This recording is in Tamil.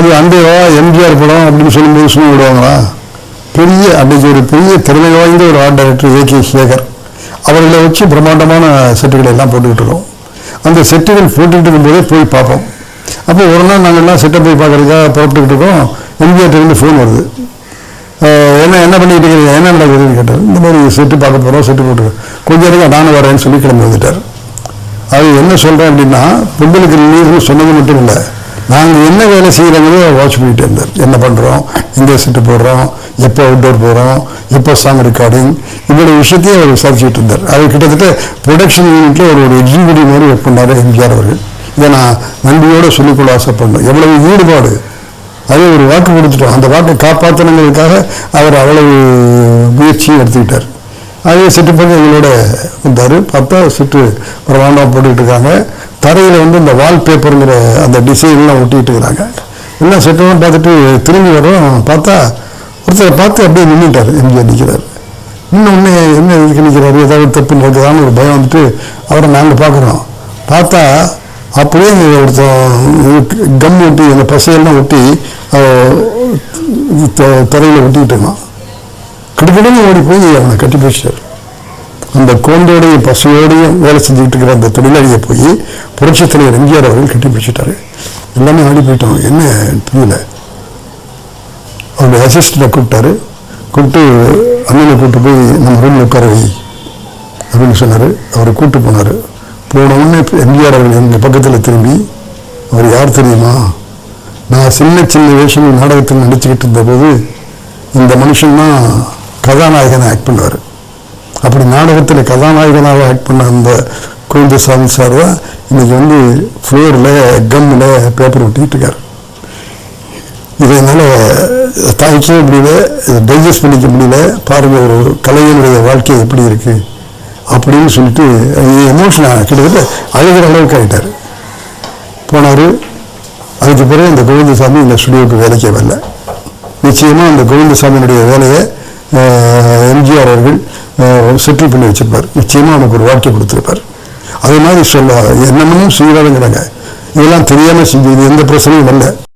அது அந்த எம்ஜிஆர் படம் அப்படின்னு சொல்லும்போது சும்மா விடுவாங்களா? பெரிய அன்னைக்கு ஒரு பெரிய திறமை வாய்ந்த ஒரு art director A K Sekar அவர்களை வச்சு பிரம்மாண்டமான செட்டுகளை எல்லாம் போட்டுக்கிட்டு இருக்கோம். அந்த செட்டுகள் போட்டுக்கிட்டு இருக்கும்போதே போய் பார்ப்போம். அப்போ ஒரு நாள் நாங்கள் எல்லாம் செட்டை போய் பார்க்குறதுக்காக புறப்பட்டுக்கிட்டு இருக்கோம். எம்ஜிஆர் ஃபோன் வருது. என்ன என்ன பண்ணிட்டு இருக்கீங்க என்ன நடக்குதுன்னு கேட்டார். இந்த மாதிரி செட்டு பார்க்க போகிறோம் செட்டு போட்டு கொஞ்ச நேரம் நானும் வரேன்னு சொல்லி கிளம்பி வந்துட்டார். அது என்ன சொல்கிறேன் அப்படின்னா பொங்கலுக்கு நீர்னு சொன்னது மட்டும் இல்லை. நாங்கள் என்ன வேலை செய்கிறோங்கிறத வாட்ச் பண்ணிகிட்டே இருந்தார். என்ன பண்ணுறோம் எங்கே செட்டு போடுறோம். எப்போ அவுட்டோர் போகிறோம் எப்போ சாங் ரெக்கார்டிங் இவ்வளோ விஷயத்தையும் அவர் விசாரிச்சுட்டு இருந்தார். அவர் கிட்டத்தட்ட ப்ரொடக்ஷன் யூனிட்டில் ஒரு ஒரு எக்ஸிக்யூட்டிவ் மாதிரி ஒர்க் பண்ணார் எம்ஜிஆர் அவர்கள். இதை நான் நன்றியோடு சொல்லிக்கொள்ள ஆசைப்படணும் எவ்வளவு ஈடுபாடு. அதே ஒரு வாக்கு கொடுத்துட்டோம். அந்த வாக்கை காப்பாற்றணுங்கிறதுக்காக அவர் அவ்வளவு முயற்சியும் எடுத்துக்கிட்டார். அதே சிட்டு பண்ணி எங்களோட வந்தார். பார்த்தா சிட்டு பிரமாண்டமாக போட்டுக்கிட்டு இருக்காங்க. தரையில் வந்து இந்த வால்பேப்பருங்கிற அந்த டிசைன்லாம் ஒட்டிக்கிட்டு இருக்கிறாங்க எல்லாம் செட்டெல்லாம் பார்த்துட்டு திரும்பி வரோம் பார்த்தா ஒருத்தரை பார்த்து அப்படியே நின்றுட்டார் எம்ஜிஆர் நிற்கிறார் இன்னொன்று என்ன இதுக்கு நிற்கிறாரு ஏதாவது தப்பு நடக்குதான்னு ஒரு பயம் வந்துட்டு அவரை நாங்கள் பார்க்குறோம். பார்த்தா அப்படியே ஒருத்தன் கம் ஒட்டி அந்த பசையெல்லாம் ஒட்டி தரையில் ஒட்டிக்கிட்டு இருக்கான். கிடுக்கிடுன்னு ஓடி போய் அவனை கட்டி பிடிச்சார் அந்த கோந்தோடையும் பசுவோடையும் வேலை செஞ்சுக்கிட்டு இருக்கிற அந்த தொழிலாளியை போய் புரட்சி தலைவர் எம்ஜிஆர் அவர்கள் கட்டி பிடிச்சிட்டாரு. எல்லாமே ஆடி போயிட்டோம் என்ன புரியல அவருடைய அசிஸ்டண்ட்டை கூப்பிட்டாரு. கூப்பிட்டு அண்ணனை கூப்பிட்டு போய் நம்ம ரூமில் உட்கார. வை அப்படின்னு சொன்னார். அவரை கூப்பிட்டு போனார். போன உடனே எம்ஜிஆர் அவர்கள் எங்கள் பக்கத்தில் திரும்பி அவர் யார் தெரியுமா? நான் சின்ன சின்ன வேஷங்கள் நாடகத்தில் நடிச்சுக்கிட்டு இருந்தபோது இந்த மனுஷன் தான் கதாநாயகனை ஆக்ட் பண்ணுவார். அப்படி நாடகத்தில் கதாநாயகனாக ஆக்ட் பண்ண அந்த கோவிந்தசாமி சார் தான் இன்னைக்கு வந்து ஃப்ளோரில் கம்மில் பேப்பர் ஒட்டிக்கிட்டு இருக்கார். இதனால என்னால் தாய்க்கவே முடியல இதை டைஜஸ்ட் பண்ணிக்க முடியல பாருங்கள் ஒரு கலைஞனுடைய வாழ்க்கை எப்படி இருக்கு அப்படின்னு சொல்லிட்டு எமோஷனாக கிட்டத்தட்ட அழுகிற அளவுக்கு ஆகிட்டார் போனார் அதுக்கு பிறகு இந்த கோவிந்தசாமி இந்த ஸ்டுடியோவுக்கு வேலைக்கே வரல. நிச்சயமாக அந்த கோவிந்தசாமியினுடைய வேலையை எம்ஜிஆர் அவர்கள் செட்டில் பண்ணி வச்சிருப்பார். நிச்சயமாக அவனுக்கு ஒரு வாழ்க்கை கொடுத்துருப்பார். அதே மாதிரி சொல்ல என்னென்னமோ செய்கிறாருங்கிறாங்க இதெல்லாம் தெரியாமல் செஞ்சு இது எந்த பிரச்சனையும் இல்லை.